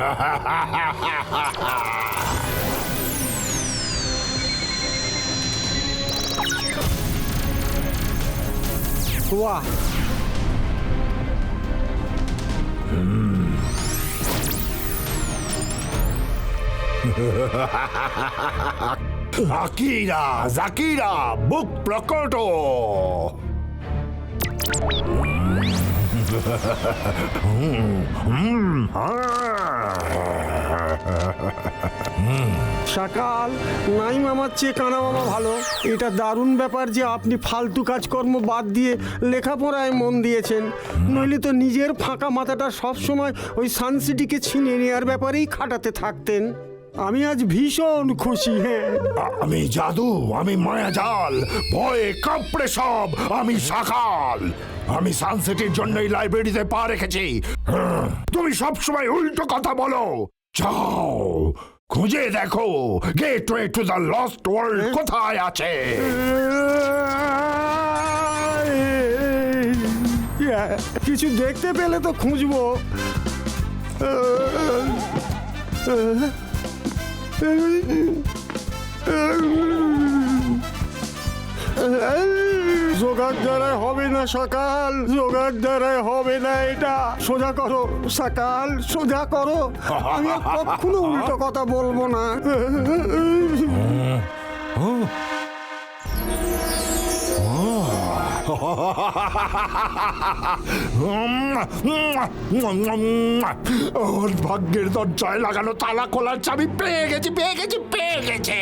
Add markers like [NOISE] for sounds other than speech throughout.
うわうんアキーラザキーラブップラカート সকাল, নাই মামার চেয়ে কানা মামা ভালো। এটা দারুণ ব্যাপার যে আপনি ফালতু কাজকর্ম বাদ দিয়ে লেখাপড়ায় মন দিয়েছেন। নইলে তো নিজের ফাঁকা মাথাটা সবসময় ওই সানসিটিকে ছিনিয়ে নেওয়ার ব্যাপারেই খাটাতে থাকতেন। আমি আজ ভীষণ খুশি হ্যাঁ। আমি জাদু, আমি মায়াজাল ভয়ে কাঁপড়ে সব, আমি সকাল। আমি সানসেটের জন্যই লাইব্রেরিতে পা রেখেছি। তুমি সব সময় উল্টো কথা বলো। যাও, খুঁজে দেখো gateway to the lost world কোথায় আছে? কিছু দেখতে পেলে তো খুঁজবো। জোগাড় দ্বারাই হবে না সকাল, জোগাড় দ্বারাই হবে না এটা। সোজা করো, সকাল, সোজা করো। আমি আর কখনো উল্টো কথা বলব না। ওর ভাগ্যের দরজায় লাগানো তালা খোলার চাবি পেয়ে গেছি পেয়ে গেছি পেয়ে গেছে।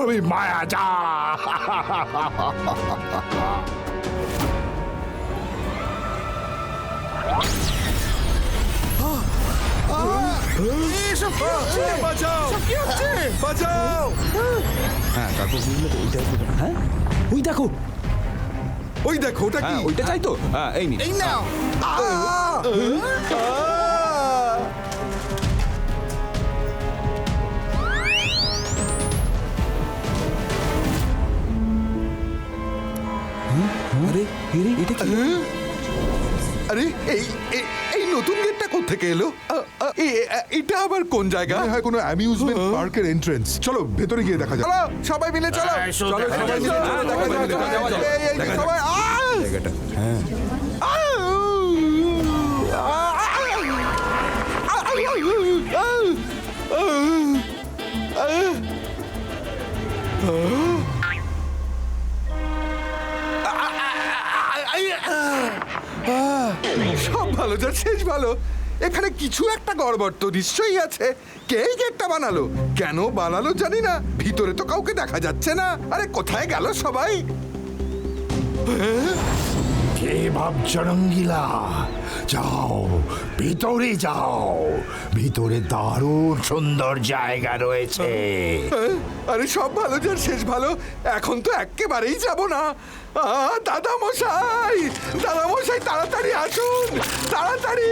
আমি মায়া যা। হ্যাঁ তারপর বুঝলে তো ওইটা হ্যাঁ? ওই দেখো। ওই দেখো ওটা কি? হ্যাঁ ওইটা চাই তো। হ্যাঁ এই নি। এই নাও। আরে আরে এটা কি? আরে এই এই- এই নতুন গেটটা কোত্থেকে এলো আ, আ, এ- এ- এটা আবার কোন জায়গা মনে হয় কোনো অ্যামিউজমেন্ট পার্কের এন্ট্রেন্স চলো ভেতরে গিয়ে দেখা যাক চলো সবাই মিলে চলো এই, চলো সবাই মিলে চলো, হ্যাঁ, দেখা যাক, দেখা দেখা যাক, যাক, এই, এই, সবাই আ! জায়গাটা হ্যাঁ সব ভালো যার শেষ ভালো এখানে কিছু একটা গড়বড় তো নিশ্চয়ই আছে। কে এই গেটটা বানালো? কেন বানালো জানি না। ভিতরে তো কাউকে দেখা যাচ্ছে না। আরে কোথায় গেল সবাই? কে ভাবছ রঙ্গিলা যাও ভিতরে যাও। ভিতরে দারুণ সুন্দর জায়গা রয়েছে। হ্যাঁ? আরে সব ভালো যার শেষ ভালো এখন তো একেবারেই যাব না। আহ, দাদা মশাই দাদা মশাই তাড়াতাড়ি আসুন তাড়াতাড়ি।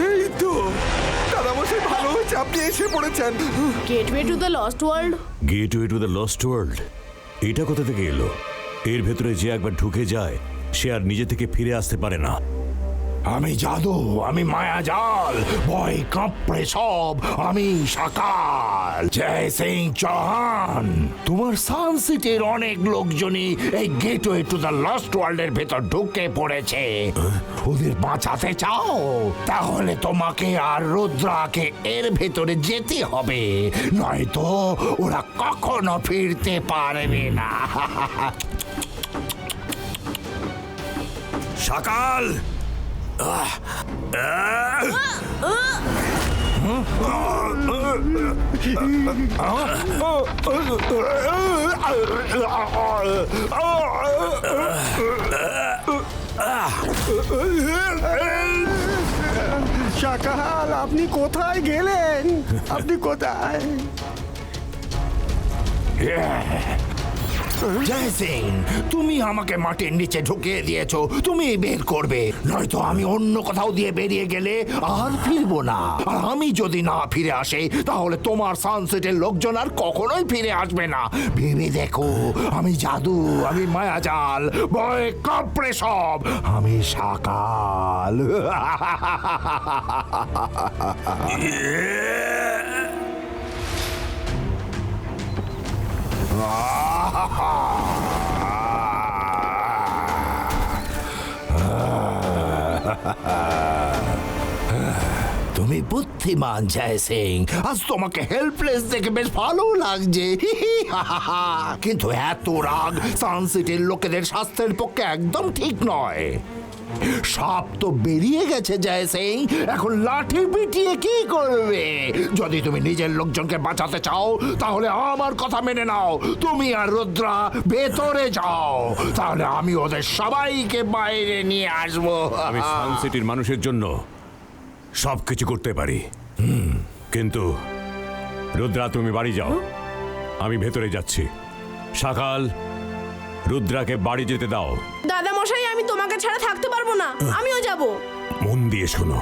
এই তো দাদা মশাই ভালো হয়েছে আপনি এসে পড়েছেন। Gateway to the lost world gateway to the lost world এটা কোথা থেকে এলো? এর ভেতরে যে একবার ঢুকে যায় সে আর নিজে থেকে ফিরে আসতে পারে না। আমি জাদু, আমি মায়াজাল ভয় কাঁপড়ে সব, আমি সকাল। জয় সিং চৌহান। তোমার সানসিটির অনেক লোকজনই এই গেটওয়ে টু দ্য লস্ট ওয়ার্ল্ডের ভেতর ঢুকে পড়েছে। ওদের বাঁচাতে চাও? তাহলে তোমাকে আর রুদ্রাকে এর ভেতরে যেতে হবে। নয়তো ওরা কখনো ফিরতে পারবে না। [LAUGHS] সকাল সকাল আপনি কোথায় গেলেন? আপনি কোথায়? জয় সিং তুমি আমাকে মাটির নিচে ঢুকিয়ে দিয়েছ তুমি বের করবে। নয়তো আমি অন্য কোথাও দিয়ে বেরিয়ে গেলে আর ফিরবো না। আর আমি যদি না ফিরে আসে তাহলে তোমার সানসেটের লোকজন আর কখনোই ফিরে আসবে না। ভেবে দেখো আমি জাদু আমি মায়াজাল বয় কাপড়ে সব আমি সাকাল [LAUGHS] [LAUGHS] তুমি বুদ্ধিমান, জয় সিং। আজ তোমাকে হেল্পলেস দেখে বেশ ভালো লাগছে। [LAUGHS] কিন্তু এত রাগ সানসিটির লোকেদের স্বাস্থ্যের পক্ষে একদম ঠিক নয়। সাপ তো বেরিয়ে গেছে জয় সিং এখন লাঠি পিটিয়ে কি করবে? যদি তুমি নিজের লোকজনকে বাঁচাতে চাও, তাহলে আমার কথা মেনে নাও। তুমি আর রুদ্রা ভেতরে যাও। তাহলে আমি ওদের সবাইকে বাইরে নিয়ে আসব। আমি সান সিটির মানুষের জন্য সব কিছু করতে পারি। কিন্তু রুদ্রা, তুমি বাড়ি যাও। আমি ভেতরে যাচ্ছি। সকাল রুদ্রাকে বাড়ি যেতে দাও। দাদা মশাই আমি তোমাকে ছাড়া থাকতে পারব না। আমিও যাব। মন দিয়ে শোনো।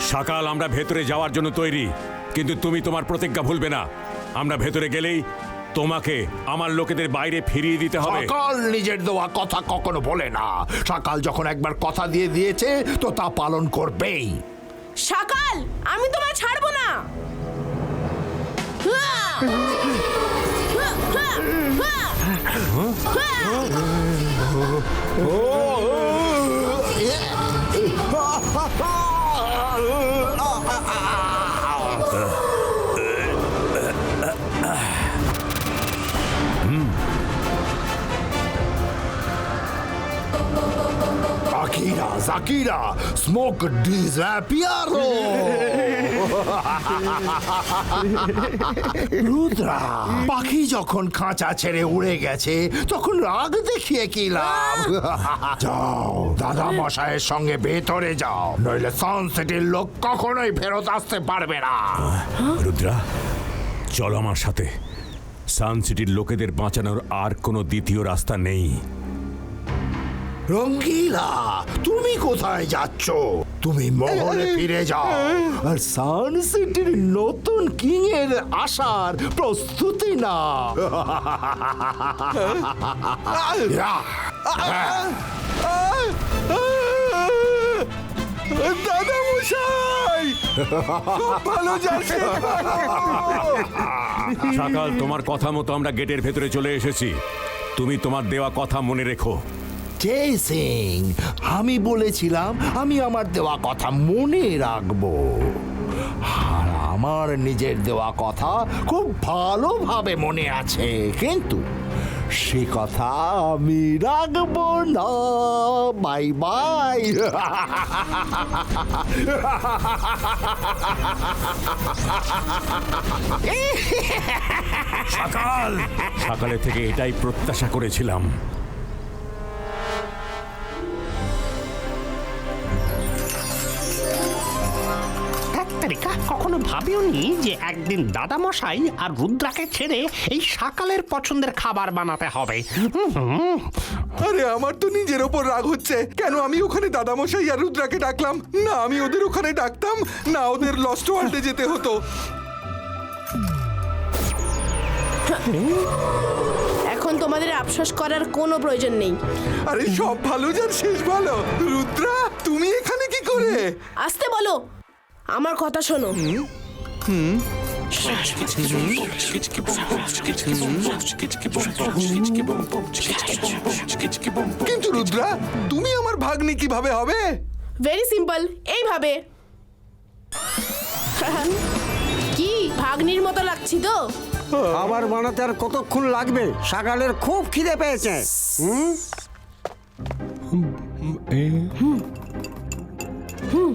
সকাল আমরা ভেতরে যাওয়ার জন্য তৈরি। কিন্তু তুমি তোমার প্রতিজ্ঞা ভুলবে না। আমরা ভেতরে গেলেই তোমাকে আমার লোকেদের বাইরে ফিরিয়ে দিতে হবে। সকাল নিজের দেওয়া কথা কখনো বলে না। সকাল যখন একবার কথা দিয়ে দিয়েছে তো তা পালন করবেই। সকাল আমি তোমায় ছাড়বো না। Akira, Zakira, smoke disappearo! Rudra পাখি যখন খাঁচা ছেড়ে উড়ে গেছে তখন রাগ দেখিয়ে কি লাভ? যাও দাদা মশাইয়ের সঙ্গে ভেতরে যাও নইলে সানসেটের লোক কখনোই ফেরত আসতে পারবে না। রুদ্রা চলো আমার সাথে। সান সিটির লোকেদের বাঁচানোর আর কোনো দ্বিতীয় রাস্তা নেই। রঙ্গিলা তুমি কোথায় যাচ্ছ? তুমি মহলে ফিরে যাও। আর সান সিটির নতুন কিং এর আসার প্রস্তুতি না দাদা মশাই ভালো যাচ্ছে। সকাল তোমার কথা মতো আমরা গেটের ভেতরে চলে এসেছি। তুমি তোমার দেওয়া কথা মনে রেখো। জয় সিং। আমি বলেছিলাম, আমি আমার দেওয়া কথা মনে রাখব। আর আমার নিজের দেওয়া কথা খুব ভালোভাবে মনে আছে, কিন্তু সে কথা আমি রাখব না। Bye bye. সকাল। সকালে থেকে এটাই প্রত্যাশা করেছিলাম। কখনো ভাবিওনি যে একদিন দাদামশাই আর রুদ্রাকে ছেড়ে এই সকালের পছন্দের খাবার বানাতে হবে? হুম, হুম। আরে আমার তো নিজের ওপর রাগ হচ্ছে। কেন আমি ওখানে দাদামশাই আর রুদ্রাকে ডাকলাম? না আমি ওদের ওখানে ডাকতাম। না ওদের লস্ট ওয়ার্ল্ডে যেতে হতো। এখন তোমাদের আফসোস করার কোনো প্রয়োজন নেই। আরে সব ভালো যার শেষ ভালো রুদ্রা তুমি এখানে কি করে? আসতে বলো। আমার কথা শোনো। কিন্তু রুদ্রা তুমি আমার ভাগ্নি কীভাবে হবে? ভেরি সিম্পল এইভাবে। কি ভাগ্নির মতো লাগছি তো? আবার বানাতে আর কতক্ষণ লাগবে? সকালের খুব খিদে পেয়েছে। হুম হুম।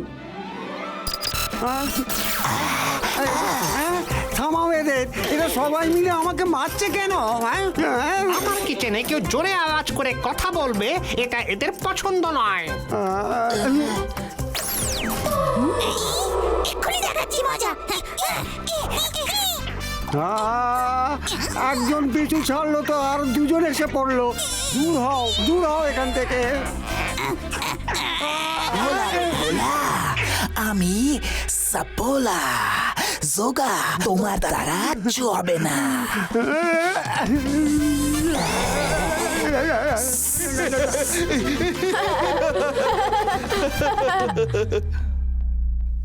থামাও এদের। এরা সবাই মিলে আমাকে মারছে কেন? হ্যাঁ? হ্যাঁ? আমার কিচেনে কেউ জোরে আওয়াজ করে কথা বলবে এটা এদের পছন্দ নয়। এক্ষুনি দেখাচ্ছি মজা। একজন পিছু ছাড়লো তো আর দুজন এসে পড়ল। দূর হও দূর হও এখান থেকে। আমি সাপোলা জোগা তোমার দ্বারা চবে না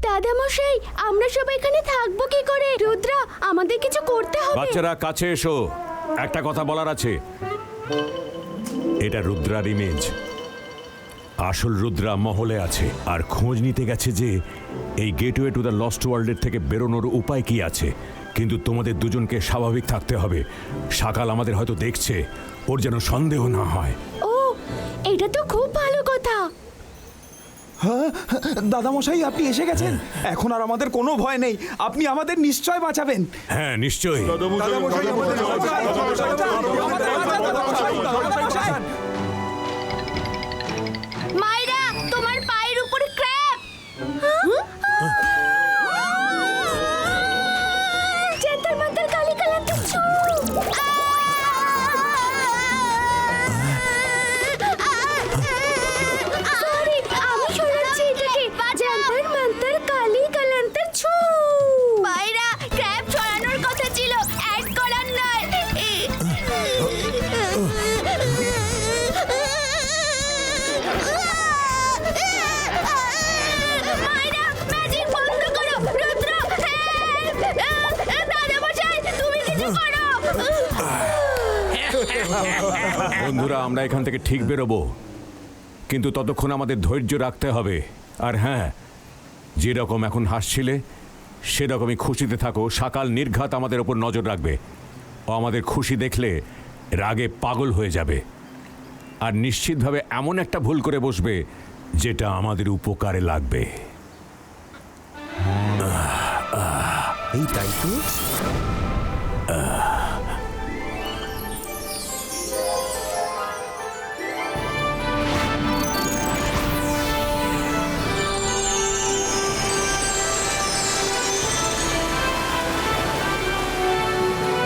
দাদা মশাই আমরা সবাই এখানে থাকব কি করে? রুদ্রা আমাদের কিছু করতে হবে। বাচ্চারা কাছে এসো। একটা কথা বলার আছে। এটা রুদ্রার ইমেজ আসল রুদ্রা মহলে আছে আর খোঁজ নিতে গেছে যে এই গেটওয়ে টু দ্য লস্ট ওয়ার্ল্ডের থেকে বেরোনোর উপায় কি আছে কিন্তু তোমাদের দুজনকে স্বাভাবিক থাকতে হবে সকাল আমাদের হয়তো দেখছে ওর যেন সন্দেহ না হয় ও এটা তো খুব ভালো কথা দাদামশাই আপনি এসে গেছেন এখন আর আমাদের কোনো ভয় নেই আপনি আমাদের নিশ্চয় বাঁচাবেন হ্যাঁ নিশ্চয়ই বন্ধুরা, আমরা এখান থেকে ঠিক বেরোবো। কিন্তু ততক্ষণ আমাদের ধৈর্য রাখতে হবে। আর হ্যাঁ যেরকম এখন হাসছিলে, সেরকমই খুশিতে থাকো। সকাল নির্ঘাত আমাদের ওপর নজর রাখবে। ও আমাদের খুশি দেখলে রাগে পাগল হয়ে যাবে। আর নিশ্চিতভাবে এমন একটা ভুল করে বসবে, যেটা আমাদের উপকারে লাগবে। এই তাই তো।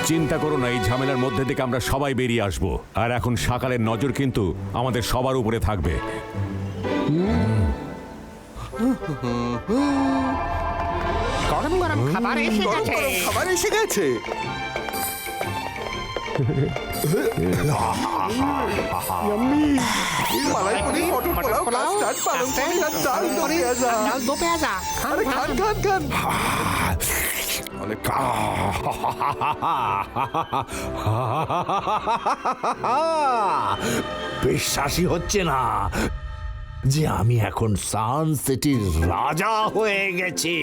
চিন্তা করো না এই ঝামেলার মধ্যে থেকে আমরা সবাই বেরিয়ে আসব। আর এখন সকালের নজর কিন্তু আমাদের সবার উপরে থাকবে। গরম গরম খাবার এসে গেছে। খাবার এসে গেছে। খান, খান। খান। খান বিশ্বাসই হচ্ছে না যে আমি এখন সান সিটির রাজা হয়ে গেছি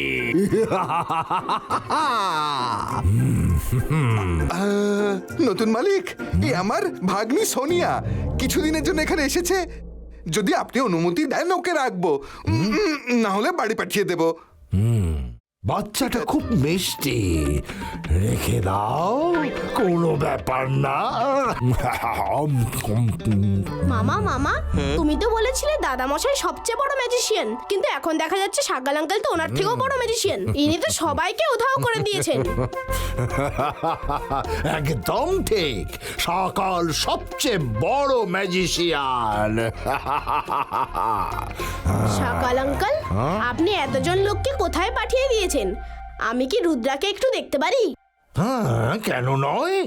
নতুন মালিক এই আমার ভাগ্নি সোনিয়া কিছুদিনের জন্য এখানে এসেছে যদি আপনি অনুমতি দেন ওকে রাখব না হলে বাড়ি পাঠিয়ে দেবো বাচ্চাটা খুব মিষ্টি। রেখে দাও কোনো ব্যাপার না। মামা মামা তুমি তো বলেছিলে দাদা মশাই সবচেয়ে বড় ম্যাজিশিয়ান কিন্তু এখন দেখা যাচ্ছে সাগাল আঙ্কেল তো ওনার থেকেও বড় ম্যাজিশিয়ান ইনি তো সবাইকে উধাও করে দিয়েছেন। [LAUGHS] একদম ঠিক। সকাল সবচেয়ে বড় ম্যাজিশিয়ান সাকাল আঙ্কেল আপনি এতজন লোককে কোথায় পাঠিয়ে দিয়েছেন? আমি কি রুদ্রাকে একটু দেখতে পারি? হ্যাঁ কেন নয়?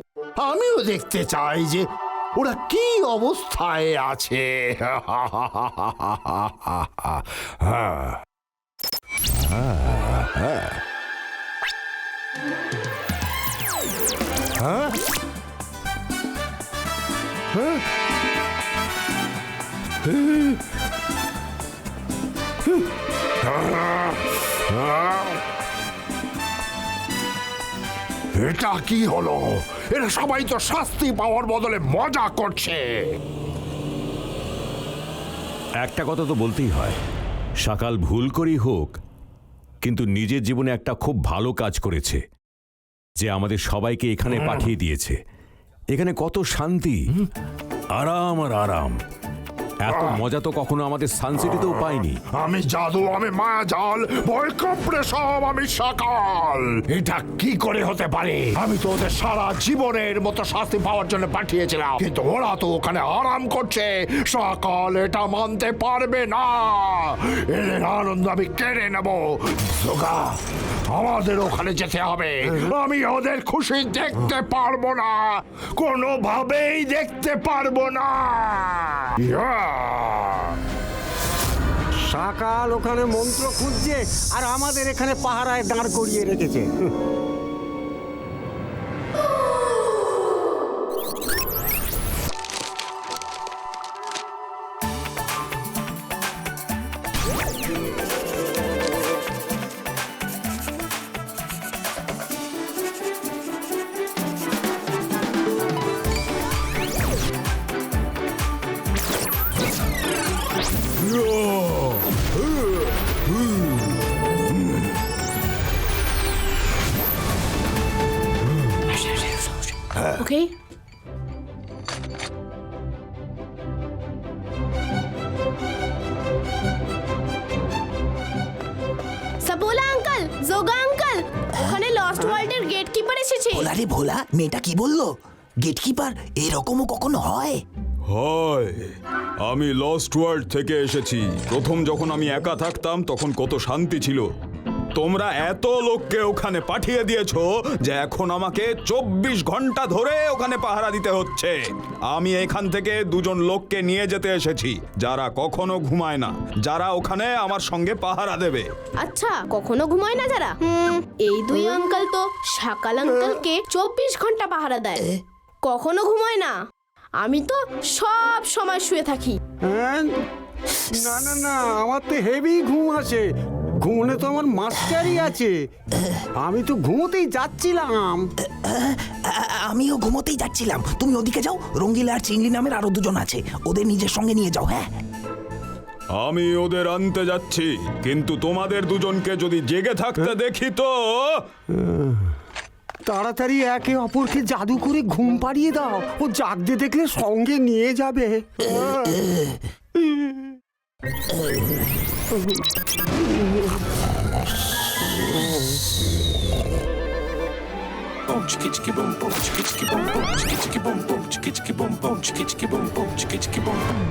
আমিও দেখতে চাই যে ওরা কি অবস্থায় আছে। হ্যাঁ। এটা কি হলো? এরা সবাই তো শাস্তি পাওয়ার বদলে মজা করছে। একটা কথা তো বলতেই হয়। সকাল ভুল করেই হোক কিন্তু নিজের জীবনে একটা খুব ভালো কাজ করেছে যে আমাদের সবাইকে এখানে পাঠিয়ে দিয়েছে। এখানে কত শান্তি আরাম আর আরাম। এত মজা তো কখনো আমাদের সানসিটিতেও পাইনি। আমি জাদু আমি মায়া জাল ভয় সব আমি সকাল। এটা কি করে হতে পারে? আমি তো ওদের সারা জীবনের মতো শাস্তি পাওয়ার জন্য পাঠিয়েছিলাম। কিন্তু ওরা তো ওখানে আরাম করছে। সকাল এটা মানতে পারবে না। এদের আনন্দ আমি কেড়ে নেব। যোগা আমাদের ওখানে যেতে হবে। আমি ওদের খুশি দেখতে পারব না। কোনোভাবেই দেখতে পারব না। সকাল ওখানে মন্ত্র খুঁজছে আর আমাদের এখানে পাহারায় দাঁড় করিয়ে রেখেছে। ভোলা ভোলা, মেয়েটা কি বলল? গেটকিপার এরকমও কখনো হয়? হয়। আমি লস্ট ওয়ার্ল্ড থেকে এসেছি। প্রথম যখন আমি একা থাকতাম, তখন কত শান্তি ছিল। তোমরা এত লোককে ওখানে পাঠিয়ে দিয়েছ যে এখন আমাকে চব্বিশ ঘণ্টা ধরে ওখানে পাহারা দিতে হচ্ছে। আমি এখান থেকে দুজন লোককে নিয়ে যেতে এসেছি যারা কখনো ঘুমায় না। যারা ওখানে আমার সঙ্গে পাহারা দেবে। আচ্ছা কখনো ঘুমায় না যারা? হুম, এই দুই আঙ্কেল তো সকাল আঙ্কেলকে চব্বিশ ঘণ্টা পাহারা দেয়। কখনো ঘুমায় না? আমি তো সব সময় শুয়ে থাকি। হ্যাঁ? না না না আমার তো হেভি ঘুম আসে। ঘুমনে তো আমার মাস্টারই আছে। আমি তো ঘুমোতেই যাচ্ছিলাম। আমিও ঘুমোতেই যাচ্ছিলাম। তুমি ওদিকে যাও রঙ্গিলা আর চিংড়ি নামের আরও দুজন আছে। ওদের নিজের সঙ্গে নিয়ে যাও হ্যাঁ? আমি ওদের আনতে যাচ্ছি কিন্তু তোমাদের দুজনকে যদি জেগে থাকতে দেখি তো। তাড়াতাড়ি একে অপরকে জাদু করে ঘুম পাড়িয়ে দাও। ও জাগতে দেখলে সঙ্গে নিয়ে যাবে। Bom tiki tiki bom bom tiki tiki bom bom tiki tiki bom bom tiki tiki bom bom tiki tiki bom bom tiki tiki bom bom.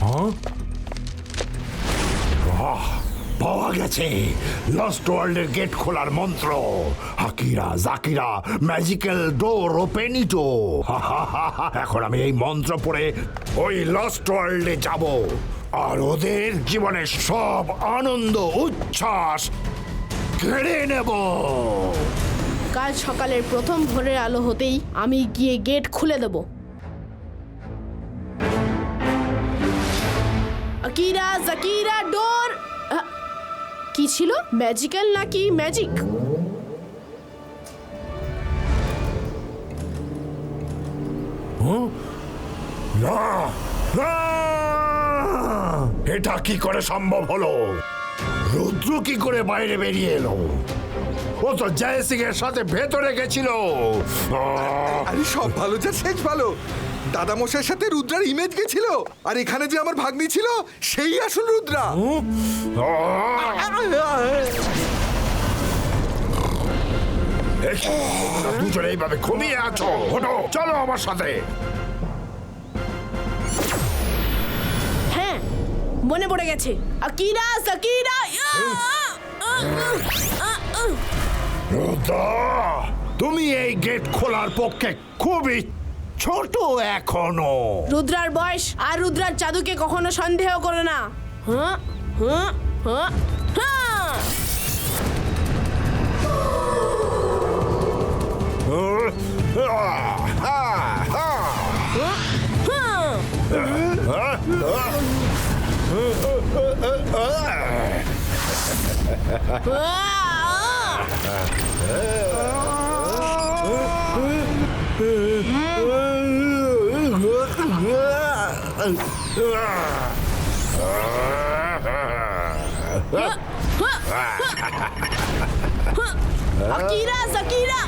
Huh? Ah. পাওয়া গেছে। লস্ট ওয়ার্ল্ডের গেট খোলার মন্ত্র। হাকিরা, জাকিরা ম্যাজিক্যাল ডোর ওপেনিটো এখন আমি এই মন্ত্র পড়ে ওই লস্ট ওয়ার্ল্ডে যাব। আর ওদের জীবনের সব আনন্দ, উচ্ছ্বাস কেড়ে নেব। কাল সকালের প্রথম ভোরের আলো হতেই আমি গিয়ে গেট খুলে দেব। আকিরা, জাকিরা ডোর কি ছিল? ম্যাজিক্যাল নাকি ম্যাজিক না! না! এটা কি করে সম্ভব হলো? রুদ্র কি করে বাইরে বেরিয়ে এলো? ও তো জয় সিং এর সাথে ভেতরে গেছিল! আরে সব ভালো যার শেষ ভালো। দাদা মশাইয়ের সাথে রুদ্রার ইমেজ গেছিল? আর এখানে যে আমার ভাগ্নি ছিল সেই আসল রুদ্রা। দুজনে এইভাবে ঘুমিয়ে আছো। ওঠো চলো আমার সাথে। হ্যাঁ মনে পড়ে গেছে। আকিরা ইয়া! রুদ্র তুমি এই গেট খোলার পক্ষে খুবই ছোট এখনও। রুদ্রার বয়স আর রুদ্রার জাদুকে কখনো সন্দেহ করো না। হ্যাঁ হ্যাঁ হ্যাঁ হ্যাঁ Akira Akira, Akira!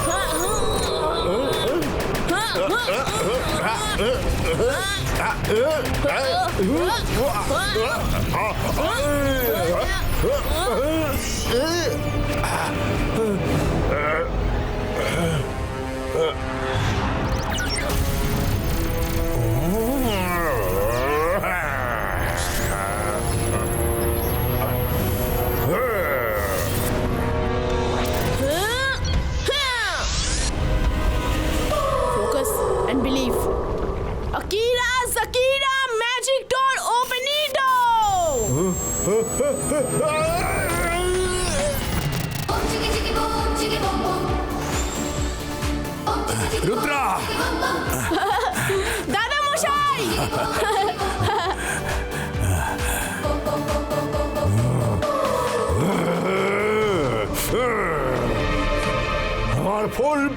Ah! Ah!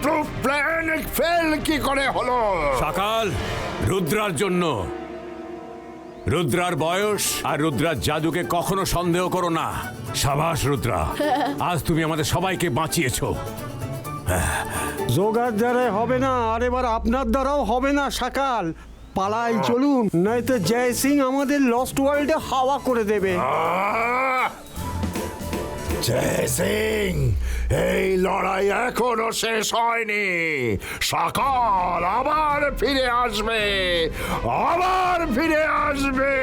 Foolproof plan fail কি করে হলো? সকাল রুদ্রার জন্য। রুদ্রার বয়স আর রুদ্রার জাদুকে কখনো সন্দেহ করো না। সাবাস রুদ্রা [LAUGHS] আজ তুমি আমাদের সবাইকে বাঁচিয়েছো। জোগাড় দ্বারাই হবে না আর এবার আপনার দ্বারাও হবে না সকাল। পালাই চলুন নয়তো জয় সিং আমাদের লস্ট ওয়ার্ল্ডে হাওয়া করে দেবে। জয় সিং! এই লড়াই এখনও শেষ হয়নি। সকাল আবার ফিরে আসবে আবার ফিরে আসবে।